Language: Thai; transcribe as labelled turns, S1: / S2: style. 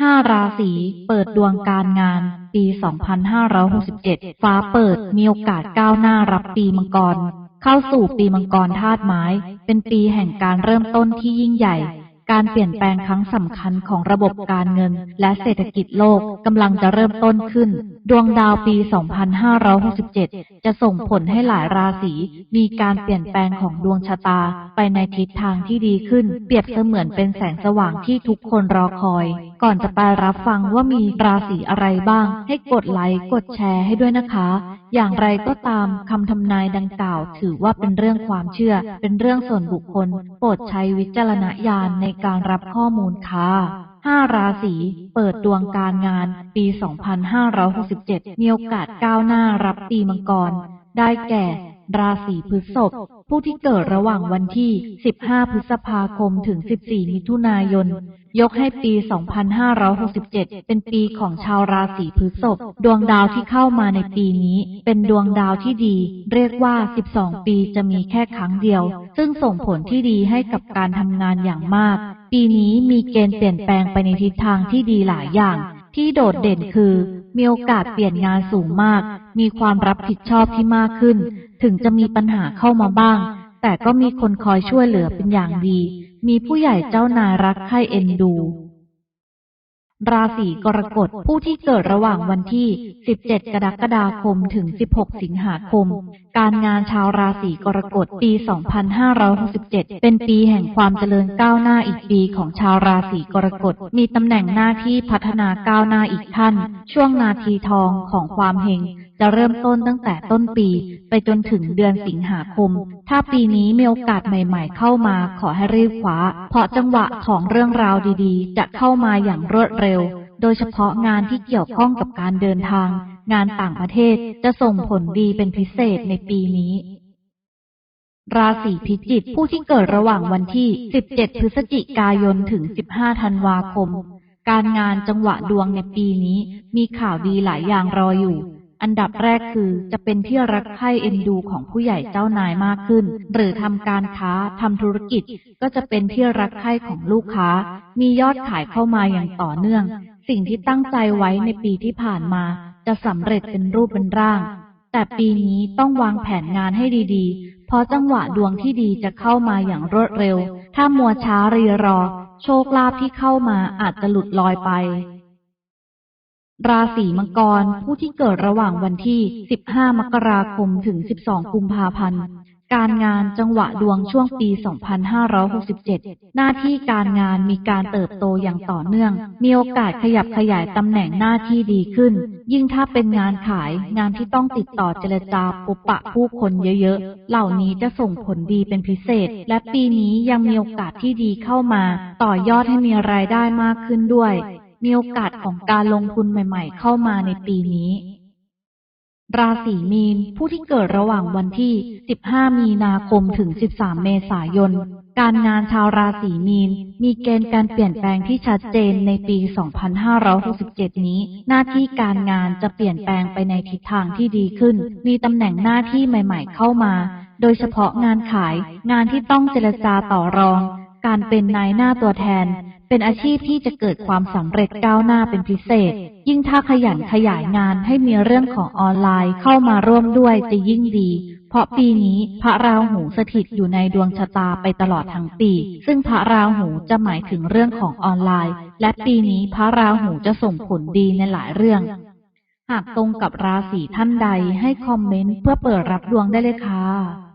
S1: 5ราศีเปิดดวงการงาน ปี 2567 ฟ้าเปิดมีโอกาสก้าวหน้ารับปีมังกร เข้าสู่ปีมังกรธาตุไม้ เป็นปีแห่งการเริ่มต้นที่ยิ่งใหญ่ การเปลี่ยนแปลงครั้งสำคัญของระบบการเงิน และเศรษฐกิจโลกกำลังจะเริ่มต้นขึ้น ดวงดาวปี 2567 จะส่งผลให้หลายราศีมีการเปลี่ยนแปลงของดวงชะตาไปในทิศทางที่ดีขึ้น เปรียบเสมือนเป็นแสงสว่างที่ทุกคนรอคอย ก่อนจะไปรับฟังว่ามีราศีอะไรบ้าง ให้กดไลค์กดแชร์ให้ด้วยนะคะ อย่างไรก็ตามคำทำนายดังกล่าว ถือว่าเป็นเรื่องความเชื่อ เป็นเรื่องส่วนบุคคล โปรดใช้วิจารณญาณในการรับข้อมูลค่ะ5ราศีเปิดดวงการงาน ปี 2567 มีโอกาสก้าวหน้ารับปีมังกร ได้แก่ ราศีพฤษภผู้ที่เกิดระหว่างวันที่ 15 พฤษภาคมถึง 14 มิถุนายน ยกให้ปี 2567 เป็นปีของชาวราศีพฤษภ ดวงดาวที่เข้ามาในปีนี้ เป็นดวงดาวที่ดี เรียกว่า 12 ปีจะมีแค่ครั้งเดียว ซึ่งส่งผลที่ดีให้กับการทำงานอย่างมาก ปีนี้มีเกณฑ์เปลี่ยนแปลงไปในทิศทางที่ดีหลายอย่าง ที่โดดเด่นคือ มีโอกาสเปลี่ยนงานสูงมาก มีความรับผิดชอบที่มากขึ้น ถึงจะมีปัญหาเข้ามาบ้าง แต่ก็มีคนคอยช่วยเหลือเป็นอย่างดี มีผู้ใหญ่เจ้านายรักใคร่เอ็นดู ราศีกรกฎผู้ที่เกิดระหว่างวันที่ 17 กรกฎาคมถึง 16 สิงหาคม การงานชาวราศีกรกฎปี 2567 เป็นปีแห่งความเจริญก้าวหน้าอีกปีของชาวราศีกรกฎ มีตำแหน่งหน้าที่พัฒนาก้าวหน้าอีกขั้น ช่วงนาทีทองของความเฮง จะเริ่มต้นตั้งแต่ต้นปี ไปจนถึงเดือนสิงหาคม ถ้าปีนี้มีโอกาสใหม่ ๆ เข้ามาขอให้รีบคว้า เพราะจังหวะของเรื่องราวดีๆ จะเข้ามาอย่างรวดเร็ว โดยเฉพาะงานที่เกี่ยวข้องกับการเดินทาง งานต่างประเทศจะส่งผลดีเป็นพิเศษในปีนี้ราศีพิจิกผู้ที่เกิดระหว่างวันที่ 17 พฤศจิกายน ถึง 15 ธันวาคม การงานจังหวะดวงในปีนี้มีข่าวดีหลายอย่างรออยู่ อันดับแรกคือจะเป็นที่รักใคร่เอ็นดูของผู้ใหญ่เจ้านายมากขึ้น หรือทำการค้าทำธุรกิจ ก็จะเป็นที่รักใคร่ของลูกค้า มียอดขายเข้ามาอย่างต่อเนื่อง สิ่งที่ตั้งใจไว้ในปีที่ผ่านมา จะสำเร็จเป็นรูปเป็นร่าง แต่ปีนี้ต้องวางแผนงานให้ดีๆ เพราะจังหวะดวงที่ดีจะเข้ามาอย่างรวดเร็ว ถ้ามัวช้ารีรอ โชคลาภที่เข้ามาอาจจะหลุดลอยไป ราศีมังกร ผู้ที่เกิดระหว่างวันที่ 15 มกราคมถึง 12 กุมภาพันธ์ การงานจังหวะดวงช่วงปี 2567 หน้าที่การงานมีการเติบโตอย่างต่อเนื่อง มีโอกาสขยับขยายตำแหน่งหน้าที่ดีขึ้น ยิ่งถ้าเป็นงานขาย งานที่ต้องติดต่อเจรจาพบปะผู้คนเยอะๆ เหล่านี้จะส่งผลดีเป็นพิเศษ และปีนี้ยังมีโอกาสที่ดีเข้ามา ต่อยอดให้มีรายได้มากขึ้นด้วย มีโอกาสของการลงทุนใหม่ ๆ เข้ามาในปีนี้ ราศีมีน ผู้ที่เกิดระหว่างวันที่ 15 มีนาคมถึง 13 เมษายน การงานชาวราศีมีน มีเกณฑ์การเปลี่ยนแปลงที่ชัดเจนในปี 2567 นี้ หน้าที่การงานจะเปลี่ยนแปลงไปในทิศทางที่ดีขึ้น มีตำแหน่งหน้าที่ใหม่ ๆ เข้ามา โดยเฉพาะงานขาย งานที่ต้องเจรจาต่อรอง การเป็นนายหน้าตัวแทน เป็นอาชีพที่จะเกิดความสำเร็จก้าวหน้าเป็นพิเศษ ยิ่งถ้าขยันขยายงานให้มีเรื่องของออนไลน์เข้ามาร่วมด้วยจะยิ่งดี เพราะปีนี้พระราหูสถิตอยู่ในดวงชะตาไปตลอดทั้งปี ซึ่งพระราหูจะหมายถึงเรื่องของออนไลน์ และปีนี้พระราหูจะส่งผลดีในหลายเรื่อง หากตรงกับราศีท่านใดให้คอมเมนต์เพื่อเปิดรับดวงได้เลยค่ะ